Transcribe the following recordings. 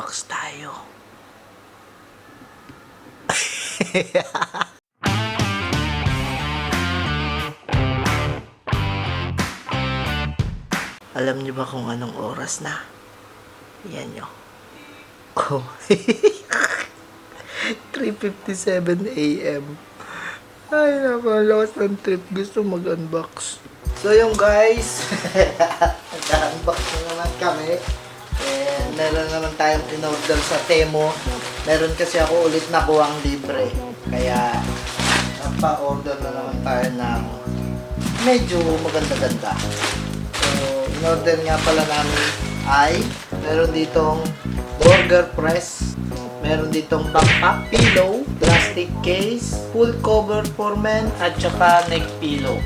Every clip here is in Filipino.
Mag-unbox tayo. Alam niyo ba kung anong oras na? Yan nyo. Oh. 3.57 a.m. Ay, naku, lakas ng trip. Gusto mag-unbox. So, yung guys, nag-unbox na naman kami. Meron naman tayong in-order sa Temo. Meron kasi ako ulit na kuwang libre. Kaya, napa-order na naman tayo ng medyo maganda-ganda. So, in-order nga pala namin ay meron ditong burger press, meron ditong backpack pillow, plastic case, full cover for men, at saka neck pillow.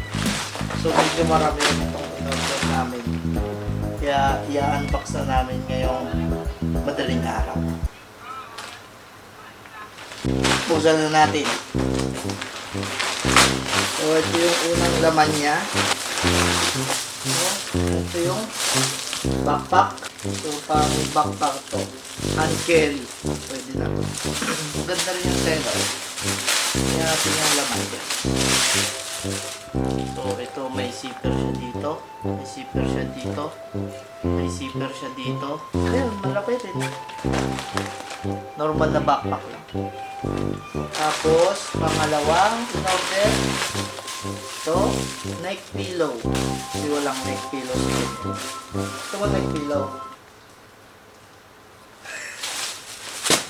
So, medyo marami. Kaya, i-unbox na namin ngayong madaling araw. Pusan na natin. So, ito yung unang laman niya. Ito yung backpack. So, parang backpack to. Hand. Pwede na to. Maganda rin yung seller. Kaya natin yung laman niya. So, ito may zipper siya dito. May zipper siya dito. May zipper siya dito. Ayun, malaki rin. Normal na backpack lang. Tapos, pangalawang in-order. Ito, neck pillow. Kasi walang neck pillow sa. Ito ba neck pillow?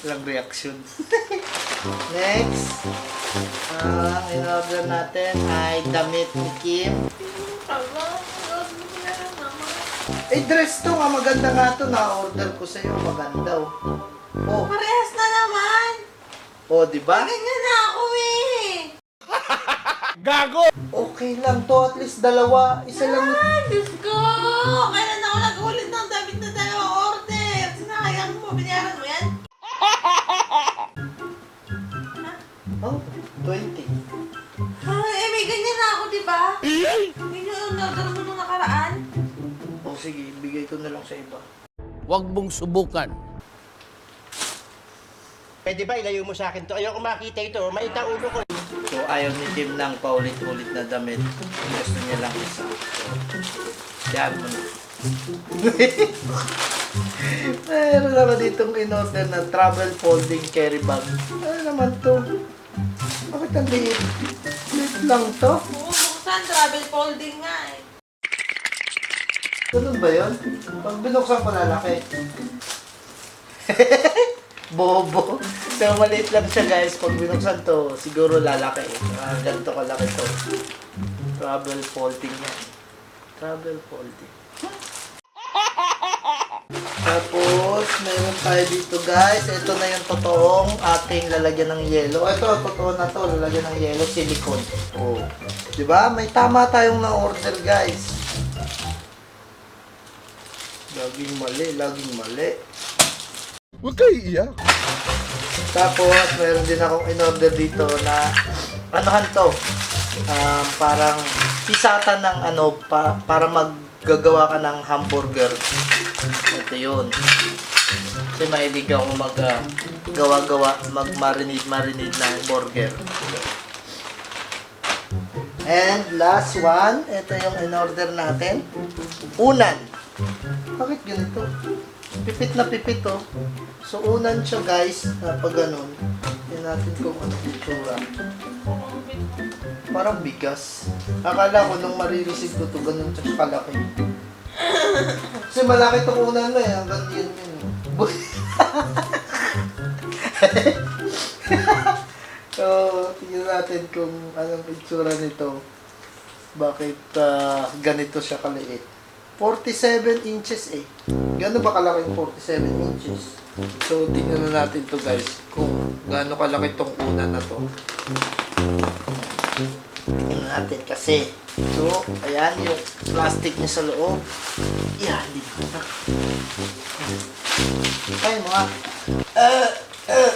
Walang reaction. Next, ang in-order natin ay damit ni Kim. Eh, dress to nga. Maganda nga to. Na-order ko sa'yo. Maganda oh. Oh, Parehas na naman! oh di ba? Ganyan na ako eh! Okay lang to. At least dalawa. Isa lang. Ay, Diyos ko! Kailan ako nag-ulit ng damit na dalawang order? Sinayang mo, binayaran mo yan? Oh, 20. Ay, eh, may ganyan na ako, di ba? Yun yung order mo sige. Bigay ko na lang sa iba. Huwag mong subukan. Pwede ba ilayo mo sa akin to? Ayoko makita ito. Maita ulo ko. So, ayaw ni Kim ng paulit-ulit na damit. Gusto niya lang isa. So, yan mo na. Meron naman ditong in-order na travel folding carry bag. Ano naman to? Bakit ang liit? Liit lang to? Oo, buksan, travel folding nga eh. Ganun ba yun? Pag binuksan ko lalaki. Bobo. So, maliit lang siya guys. Pag binuksan to, siguro lalaki. Ah, ganito kalaki to. Travel folding yan. Travel folding. Tapos, meron tayo dito guys. Ito na yung totoong ating lalagyan ng yelo. Ito, totoo na to. Lalagyan ng yelo, silicone. Oh. Diba? May tama tayong na-order guys. Laging mali, laging mali. Huwag kayo iiyak. Tapos, meron din akong in-order dito na anohan to. Um, parang pisatan ng ano, pa, para maggagawa ka ng hamburger. Ito yun. Kasi mahilig ako mag ah, gawa-gawa, mag-marinade-marinade ng burger. And last one, ito yung in-order natin. Unan. Bakit ganito? Pipit na pipit oh. So unan siya guys, na pag ganun. Tingnan natin kung ano itsura. Parang bigas. Akala ko nung marireceive ko to, ganun siya kalaki. Kasi malaki itong unan mo eh, hanggang yun yun. so, tingnan natin kung anong itsura nito. Bakit ah, ganito siya kaliit. 47 inches eh. Gano'n ba kalaki yung 47 inches? So, tingnan na natin to guys. Kung gaano kalaki tong una na to. Tingnan natin kasi. So, ayan yung plastic niya sa loob. Yan, di ba? Ay, mga... Uh, uh,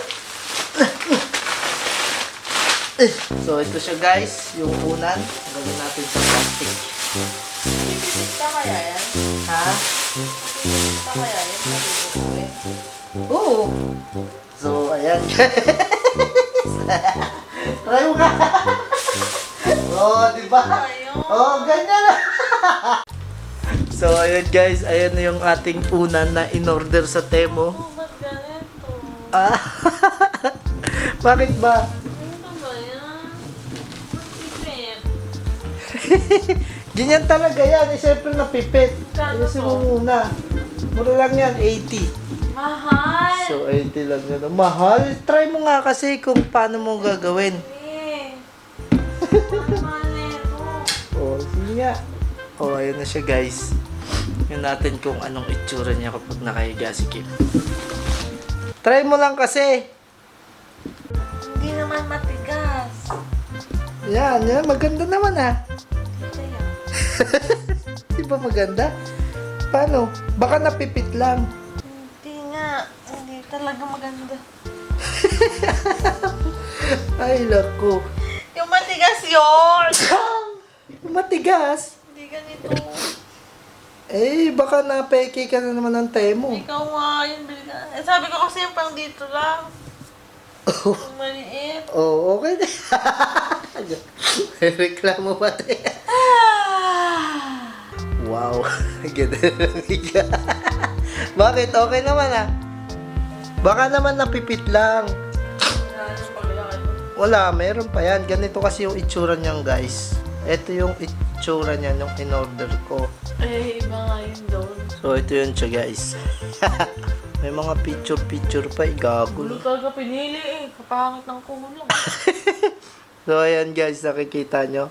So, ito siya guys, yung unan. Gawin natin sa plastic. Ka kaya yan? Ha? Ka kaya yan? Oo. So, ayan. Try mo. Oo, di ba? Oo, ganyan na. so, guys. Ayan na yung ating unan na in-order sa Temo. Oh, ba't ganito? Ah. Bakit ba? Ano ba yan? Isip. Ganyan talaga yan. Eh, syempre napipit. Ayusin mo muna. Mura lang yan, 80. Mahal! So, 80 lang yan. Mahal. Try mo nga kasi kung paano mo gagawin. Eh. Mahal na ito. Oh, sige nga. Oh, ayun na siya guys. Yun natin kung anong itsura niya kapag nakahiga si Kim. Try mo lang kasi. Hindi naman matigas. Yan, yan. Maganda naman ah. Di ba maganda? Paano? Baka napipit lang. Hindi nga. Hindi talaga maganda. Ay, lako. Yung matigas yun! Matigas. Hindi ganito. Eh, baka napeke ka na naman ng temo. Ikaw nga, yun bili ka. Eh, sabi ko kasi yung pang dito lang. Yung maliit. Oh, okay na. Reklamo pa tayo. Ah! Wow. Ganda ng higa. Bakit? Okay naman ah. Baka naman napipit lang. Wala meron pa yan. Ganito kasi yung itsura niyan, guys. Ito yung itsura niya nung in-order ko. Eh, iba nga yun doon. So, ito yun siya, guys. May mga picture-picture pa, eh. Gago. Gulo talaga pinili eh. Kapangit ng kulang. So, ayan, guys. Nakikita nyo.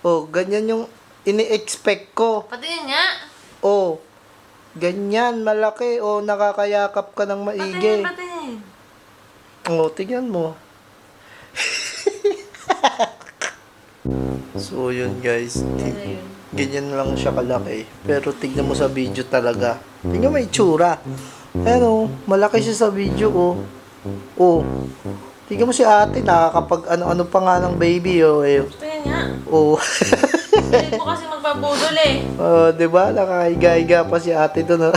Oh, ganyan yung ini-expect ko. Pati yun nga. Oh, ganyan, malaki. Oh, nakakayakap ka ng Pati maigi. yun, pati yun. Oh, tingnan mo. so, yun guys. Ayun. Ganyan lang siya kalaki. Pero tignan mo sa video talaga. Tingnan mo itsura. Ano, malaki siya sa video, oh. Oh. Tingnan mo si ate, nakakapag ano-ano pa nga ng baby, oh. Eh. Pati yun nga. Oh. Hindi ko kasi magpabudol eh. oh, di ba? Nakahiga-higa pa si ate doon, oh.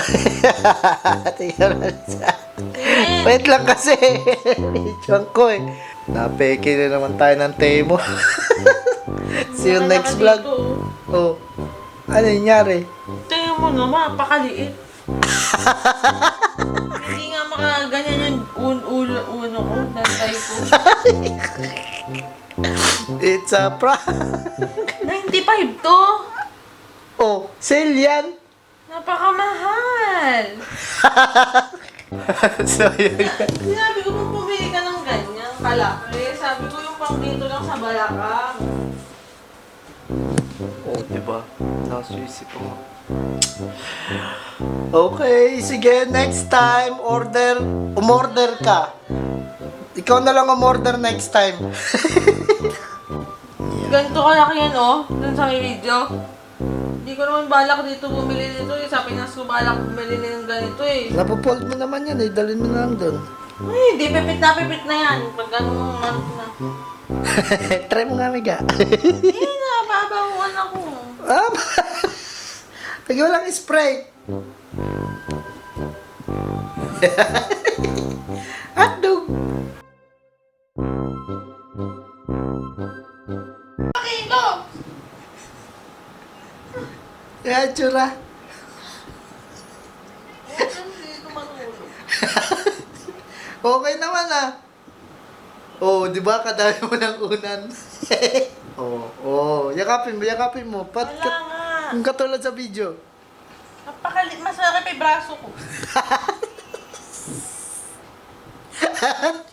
Tingnan mo siya. Wait lang kasi. Itsyon ko eh. Napeke na naman tayo ng temo. See you next vlog. Oh. oh. Ano nangyari? Tingnan mo naman, pakaliit. Hindi nga makaganyan yung un ulo uno ko, dantay ko. It's a prank. 95 to! Oh, sale yan. Napakamahal! so, yun. Sinabi ko kung pumili ka ng ganyan, kalaki. Sabi ko yung pang dito lang sa Balakang. Oh, diba? Nasa isip ko. Okay, sige, next time, order, umorder ka. Ikaw na lang umorder next time. Ganito kalaki yan, oh. Dun sa video. Hindi ko naman balak dito bumili nito eh. Sa Pinas ko balak bumili ng ganito eh. Napopold mo naman yan eh, dalhin mo na lang doon. Ay, di pipit na pipit na yan. Pag ganun month na. Try mo nga, Miga. Eh, nababawan ako. Ah, Lagyan mo lang spray. Yan, tsura. Okay naman ah. Oh, di ba? Kadami mo ng unan. oh, oh. Yakapin mo, yakapin mo. Pat, Wala kat, nga. yung katulad sa video. Napakalit. Masarap yung braso ko.